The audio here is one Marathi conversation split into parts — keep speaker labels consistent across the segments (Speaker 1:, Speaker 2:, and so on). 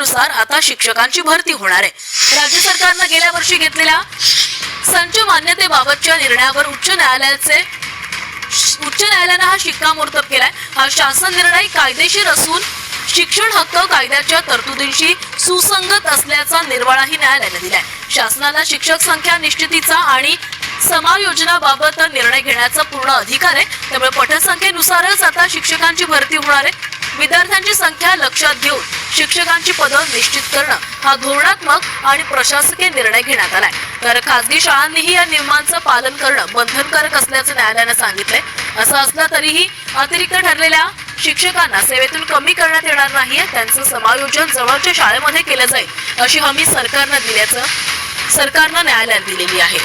Speaker 1: नियमानुसार आता शिक्षकांची भरती होणार आहे. राज्य सरकारनं गेल्या वर्षी घेतलेल्या संच मान्यतेबाबतच्या निर्णयावर उच्च न्यायालयाचे उच्च न्यायालयानं हा शिक्कामोर्तब केलाय. हा शासन निर्णय कायदेशीर असून शिक्षण हक्क कायद्याच्या तरतुदींशी सुसंगत असल्याचा निर्वाळाही न्यायालयानं दिलाय. शासनाला शिक्षक संख्या निश्चितीचा आणि समायोजनाबाबत निर्णय घेण्याचा पूर्ण अधिकार आहे. त्यामुळे पटसंख्येनुसारच आता शिक्षकांची भरती होणार आहे. विद्यार्थ्यांची संख्या लक्षात घेऊन शिक्षकांची पदं निश्चित करणं हा धोरणात्मक आणि प्रशासकीय निर्णय घेण्यात आलाय. तर खासगी शाळांनीही या नियमांचं पालन करणं बंधनकारक असल्याचं न्यायालयानं सांगितलंय. असं असलं तरीही अतिरिक्त ठरलेल्या शिक्षकांना सेवेतून कमी करण्यात येणार नाहीये त्यांचं समायोजन जवळच्या शाळेमध्ये केलं जाईल अशी हमी सरकारनं दिल्याचं सरकारनं न्यायालयात दिलेली आहे.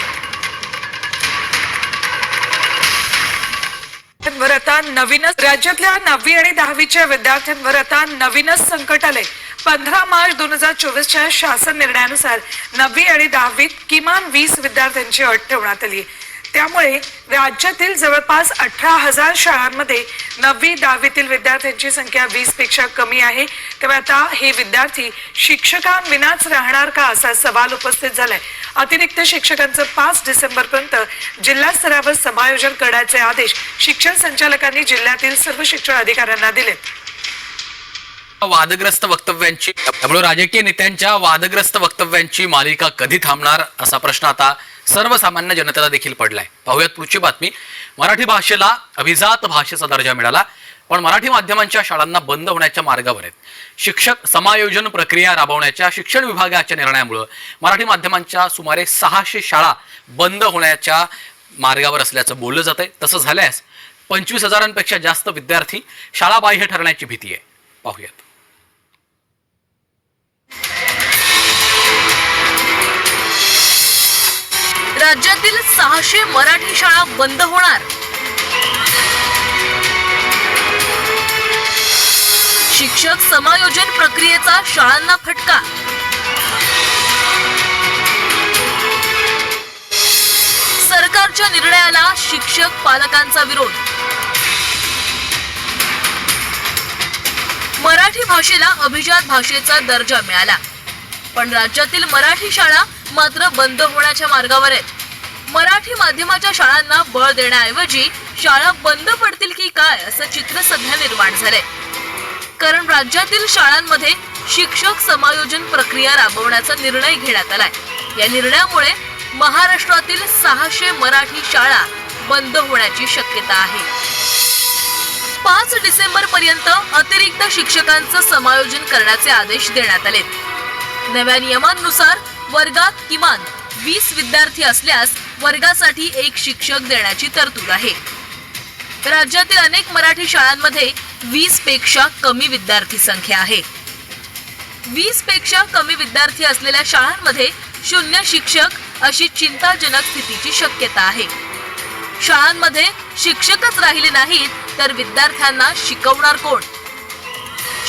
Speaker 2: विद्यार्थ्यांवर आता नवीनच राज्यातल्या नववी आणि दहावीच्या विद्यार्थ्यांवर आता नवीनच संकट आले पंधरा मार्च दोन हजार चोवीसच्या शासन निर्णयानुसार नववी आणि दहावीत किमान वीस विद्यार्थ्यांची अट ठेवण्यात आली आहे. त्यामुळे राज्यातील जवळपास अठरा हजार शाळांमध्ये नववी दहावीतील विद्यार्थ्यांची संख्या वीसपेक्षा कमी आहे. तेव्हा आता हे विद्यार्थी शिक्षकांविनाच राहणार का असा सवाल उपस्थित झालाय. अतिरिक्त शिक्षकांचं पाच डिसेंबर पर्यंत जिल्हा स्तरावर समायोजन करण्याचे आदेश शिक्षण संचालकांनी जिल्ह्यातील सर्व शिक्षण अधिकाऱ्यांना दिलेत.
Speaker 3: वादग्रस्त वक्तव्यांची त्यामुळे राजकीय नेत्यांच्या वादग्रस्त वक्तव्यांची मालिका कधी थांबणार असा प्रश्न आता सर्वसामान्य जनतेला देखील पडलाय. पाहूयात पुढची बातमी. मराठी भाषेला अभिजात भाषेचा दर्जा मिळाला पण मराठी माध्यमांच्या शाळांना बंद होण्याच्या मार्गावर आहेत. शिक्षक समायोजन प्रक्रिया राबवण्याच्या शिक्षण विभागाच्या निर्णयामुळं मराठी माध्यमांच्या सुमारे सहाशे शाळा बंद होण्याच्या मार्गावर असल्याचं बोललं जात आहे तसं झाल्यास पंचवीस हजारांपेक्षा जास्त विद्यार्थी शाळाबाह्य ठरण्याची भीती आहे. पाहूयात.
Speaker 1: राज्यातील सहाशे मराठी शाळा बंद होणार. शिक्षक समायोजन प्रक्रियेचा शाळांना फटका. सरकारच्या निर्णयाला शिक्षक पालकांचा विरोध. मराठी भाषेला अभिजात भाषेचा दर्जा मिळाला. पण राज्यातील मराठी शाळा मात्र बंद होण्याच्या मार्गावर आहेत. मराठी माध्यमाच्या शाळांना बळ देण्याऐवजी शाळा बंद पडतील की काय असं चित्र सध्या निर्माण झालंय. कारण राज्यातील शाळांमध्ये शिक्षक समायोजन प्रक्रिया राबवण्याचा निर्णय घेण्यात आलाय. या निर्णयामुळे महाराष्ट्रातील सहाशे मराठी शाळा बंद होण्याची शक्यता आहे. पाच डिसेंबर पर्यंत अतिरिक्त शिक्षकांचं समायोजन करण्याचे आदेश देण्यात आले नव्या नियमांनुसार वर्गात किमान वीस विद्यार्थी असल्यास वर्गासाठी एक शिक्षक देण्याची तरतूद आहे. राज्यातील अनेक मराठी शाळांमध्ये वीसपेक्षा कमी विद्यार्थी संख्या आहे. वीसपेक्षा कमी विद्यार्थी असलेल्या शाळांमध्ये शून्य शिक्षक अशी चिंताजनक स्थितीची शक्यता आहे. शाळांमध्ये शिक्षकच राहिले नाहीत तर विद्यार्थ्यांना शिकवणार कोण?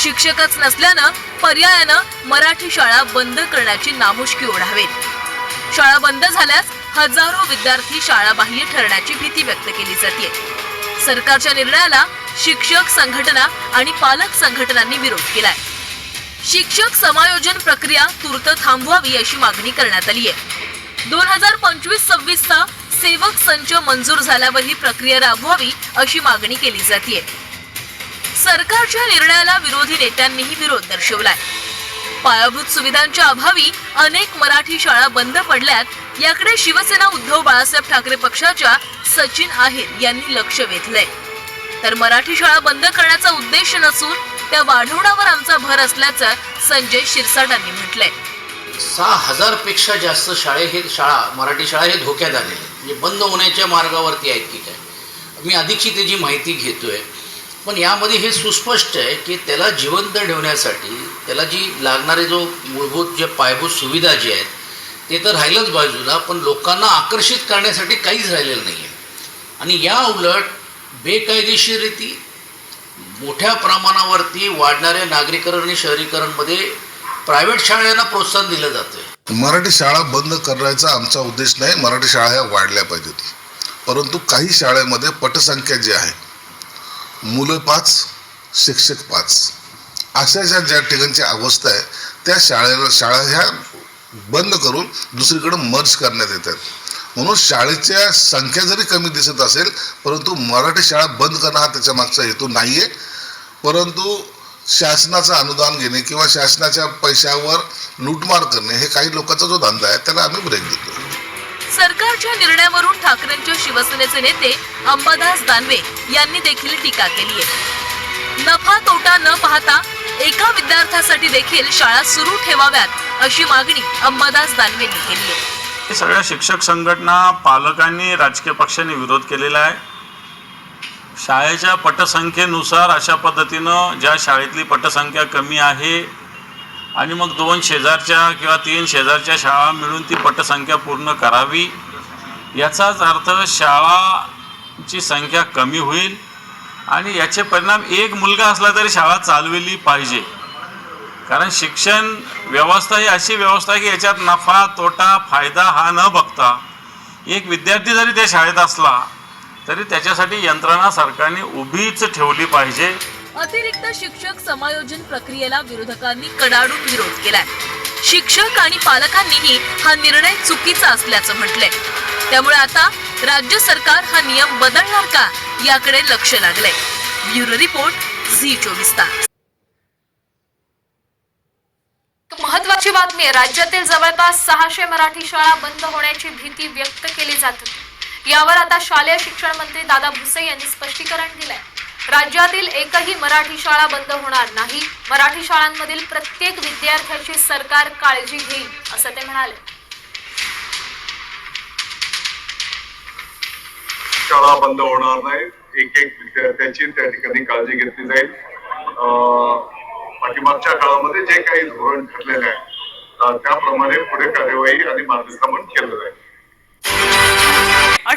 Speaker 1: शिक्षकच नसल्यानं पर्यायानं मराठी शाळा बंद करण्याची नामुष्की ओढावेत. शाळा बंद झाल्यास हजारो विद्यार्थी शाळाबाह्य ठरण्याची भीती व्यक्त केली जाते सरकारच्या निर्णयाला शिक्षक संघटना आणि पालक संघटनांनी विरोध केलाय. शिक्षक समायोजन प्रक्रिया तूर्त थांबवावी अशी मागणी करण्यात आली आहे दोन हजार पंचवीस सव्वीसचा सेवक संच मंजूर झाल्यावर ही प्रक्रिया राबवावी अशी मागणी केली जाते सरकारच्या निर्णयाला विरोधी नेत्यांनीही विरोध दर्शवलाय. पायाभूत सुविधांच्या अभावी अनेक मराठी शाळा बंद पडल्यात. याकडे शिवसेना उद्धव बाळासाहेब ठाकरे पक्षाच्या सचिन आहेर यांनी लक्ष वेधलंय. तर मराठी शाळा बंद करण्याचा उद्देश नसून त्या वाढवण्यावर आमचा भर असल्याचं संजय शिरसाटांनी म्हटलंय.
Speaker 4: सहा हजारपेक्षा जास्त शाळे हे शाळा मराठी शाळा हे धोक्यात आलेले म्हणजे बंद होण्याच्या मार्गावरती आहेत की काय? मी अधिकची त्याची माहिती घेतोय पण यामध्ये हे सुस्पष्ट आहे की त्याला जिवंत ठेवण्यासाठी त्याला जी लागणारे जो मूलभूत जे पायाभूत सुविधा जी आहेत ते तर राहिलंच बाजूला पण लोकांना आकर्षित करण्यासाठी काहीच राहिलेलं नाही आहे आणि या उलट बेकायदेशीररीती मोठ्या प्रमाणावरती वाढणाऱ्या नागरीकरण आणि शहरीकरणमध्ये प्रायव्हेट शाळांना प्रोत्साहन दिलं जातं
Speaker 5: मराठी शाळा बंद करण्याचा आमचा उद्देश नाही मराठी शाळा ह्या वाढल्या पाहिजेत. परंतु काही शाळेमध्ये पटसंख्या जी आहे मुलं पाच शिक्षक पाच. अशा ज्या ज्या ठिकाणची अवस्था आहे त्या शाळेला शाळा ह्या बंद करून दुसरीकडे मर्ज करण्यात येतात. म्हणून शाळेच्या संख्या जरी कमी दिसत असेल परंतु मराठी शाळा बंद करणं हा त्याच्या मागचा हेतू नाही आहे परंतु शासनाचं अनुदान घेणे किंवा शासनाच्या पैशावर लूटमार करणे हे काही लोकांचा जो धंदा आहे त्याला आम्ही ब्रेक देतो.
Speaker 1: सरकारच्या निर्णयावरून ठाकरेंच्या शिवसेनेचे नेते अंबादास दानवे यांनी देखील टीका केली आहे. नफा तोटा न पाहता एका विद्यार्थ्यासाठी देखील शाळा सुरू ठेवाव्यात अशी मागणी अंबादास दानवेंनी केली आहे.
Speaker 6: सगळ्या शिक्षक संघटना पालकांनी राजकीय पक्षांनी विरोध केलेला आहे. शाळेच्या पटसंख्येनुसार अशा पद्धतीनं ज्या शाळेतली पटसंख्या कमी आहे आणि मग दोन शेजारच्या किंवा तीन शेजारच्या शाळा मिळून ती पटसंख्या पूर्ण करावी. याचाच अर्थ शाळाची संख्या कमी होईल आणि याचे परिणाम एक मुलगा असला तरी शाळा चालविली पाहिजे. कारण शिक्षण व्यवस्था ही अशी व्यवस्था आहे की याच्यात नफा तोटा फायदा हा न बघता एक विद्यार्थी जरी त्या शाळेत असला तरी त्याच्यासाठी यंत्रणा सरकारने उभीच ठेवली पाहिजे.
Speaker 1: अतिरिक्त शिक्षक समायोजन प्रक्रियेला विरोधकांनी कडाडून विरोध केलाय. शिक्षक आणि पालकांनीही हा निर्णय चुकीचा असल्याचं म्हटलंय. त्यामुळे आता राज्य सरकार हा नियम बदलणार का याकडे लक्ष लागलंय. ब्युरो रिपोर्ट झी चोवीस तास.
Speaker 7: महत्वाची बातमी राज्यातील जवळपास सहाशे मराठी शाळा बंद होण्याची भीती व्यक्त केली जात. होती यावर आता शालेय शिक्षण मंत्री दादा भुसे यांनी स्पष्टीकरण दिलंय. राज्यातील एकही मराठी शाळा बंद होणार नाही. मराठी शाळांमधील प्रत्येक विद्यार्थ्याची सरकार काळजी घेईल असं ते म्हणाले.
Speaker 8: शाळा बंद होणार नाही. एक एक विद्यार्थ्याची त्या ठिकाणी काळजी घेतली जाईल. पाठीमागच्या काळामध्ये जे काही धोरण ठरलेलं आहे त्याप्रमाणे पुढे कार्यवाही आणि मार्गक्रमण केलं जाईल.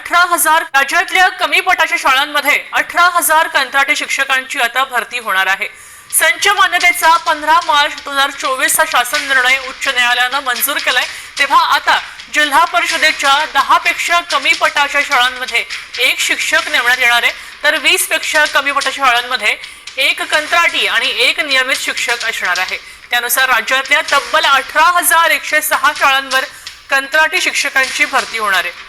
Speaker 9: अठरा हजार राज्यातल्या कमी पटाच्या शाळांमध्ये अठरा हजार कंत्राटी शिक्षकांची आता भरती होणार आहे. संच मान्यतेचा पंधरा मार्च दोन हजार चोवीसचा शासन निर्णय उच्च न्यायालयानं मंजूर केलाय. तेव्हा आता जिल्हा परिषदेच्या दहा पेक्षा कमी पटाच्या शाळांमध्ये एक शिक्षक नेमण्यात येणार आहे. तर वीसपेक्षा कमी पटाच्या शाळांमध्ये एक कंत्राटी आणि एक नियमित शिक्षक असणार आहे. त्यानुसार राज्यातल्या तब्बल अठरा हजार एकशे सहा शाळांवर कंत्राटी शिक्षकांची भरती होणार आहे.